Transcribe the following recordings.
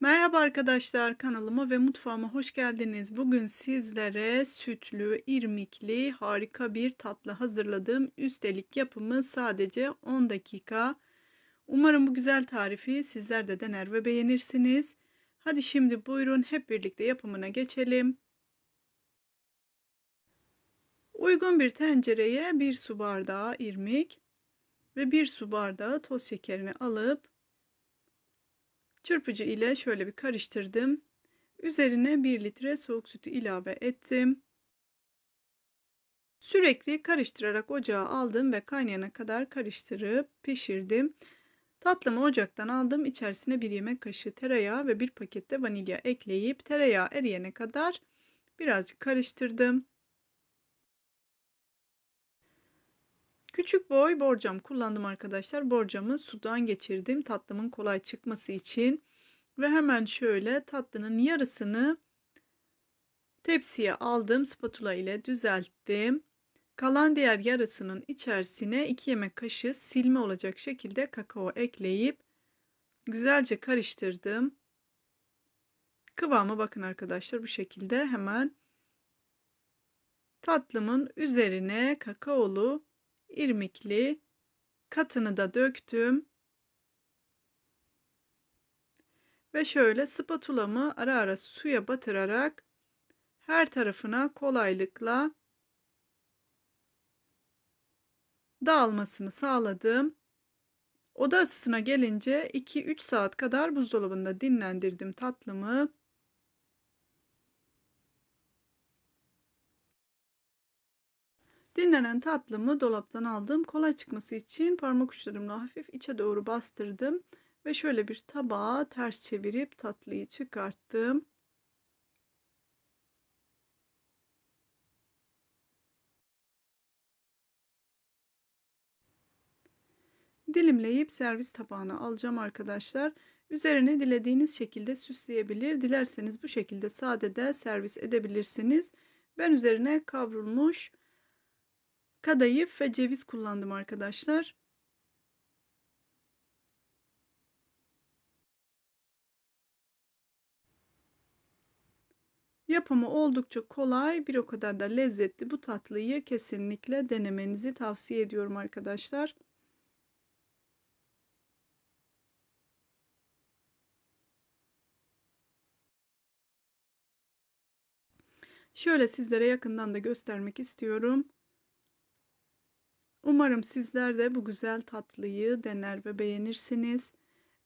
Merhaba arkadaşlar kanalıma ve mutfağıma hoş geldiniz. Bugün sizlere sütlü, irmikli harika bir tatlı hazırladım. Üstelik yapımı sadece 10 dakika. Umarım bu güzel tarifi sizler de dener ve beğenirsiniz. Hadi şimdi buyurun hep birlikte yapımına geçelim. Uygun bir tencereye 1 su bardağı irmik ve 1 su bardağı toz şekerini alıp Çırpıcı ile şöyle bir karıştırdım. Üzerine 1 litre soğuk sütü ilave ettim. Sürekli karıştırarak ocağa aldım ve kaynayana kadar karıştırıp pişirdim. Tatlımı ocaktan aldım. İçerisine bir yemek kaşığı tereyağı ve bir pakette vanilya ekleyip tereyağı eriyene kadar birazcık karıştırdım. Küçük boy borcam kullandım arkadaşlar. Borcamı sudan geçirdim tatlımın kolay çıkması için. Ve hemen şöyle tatlının yarısını tepsiye aldım. Spatula ile düzelttim. Kalan diğer yarısının içerisine 2 yemek kaşığı silme olacak şekilde kakao ekleyip güzelce karıştırdım. Kıvamı bakın arkadaşlar bu şekilde hemen tatlımın üzerine kakaolu irmikli katını da döktüm. Ve şöyle spatulamı ara ara suya batırarak her tarafına kolaylıkla dağılmasını sağladım. Oda ısısına gelince 2-3 saat kadar buzdolabında dinlendirdim tatlımı. Dinlenen tatlımı dolaptan aldım. Kolay çıkması için parmak uçlarımla hafif içe doğru bastırdım. Ve şöyle bir tabağa ters çevirip tatlıyı çıkarttım. Dilimleyip servis tabağına alacağım arkadaşlar. Üzerine dilediğiniz şekilde süsleyebilir. Dilerseniz bu şekilde sade de servis edebilirsiniz. Ben üzerine kavrulmuş kadayıf ve ceviz kullandım arkadaşlar. Yapımı oldukça kolay, bir o kadar da lezzetli. Bu tatlıyı kesinlikle denemenizi tavsiye ediyorum arkadaşlar. Şöyle sizlere yakından da göstermek istiyorum. Umarım sizler de bu güzel tatlıyı dener ve beğenirsiniz.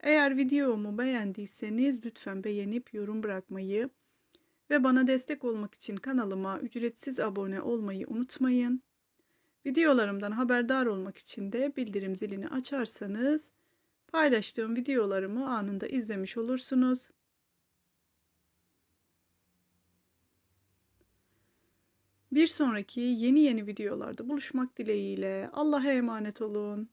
Eğer videomu beğendiyseniz lütfen beğenip yorum bırakmayı ve bana destek olmak için kanalıma ücretsiz abone olmayı unutmayın. Videolarımdan haberdar olmak için de bildirim zilini açarsanız paylaştığım videolarımı anında izlemiş olursunuz. Bir sonraki yeni yeni videolarda buluşmak dileğiyle Allah'a emanet olun.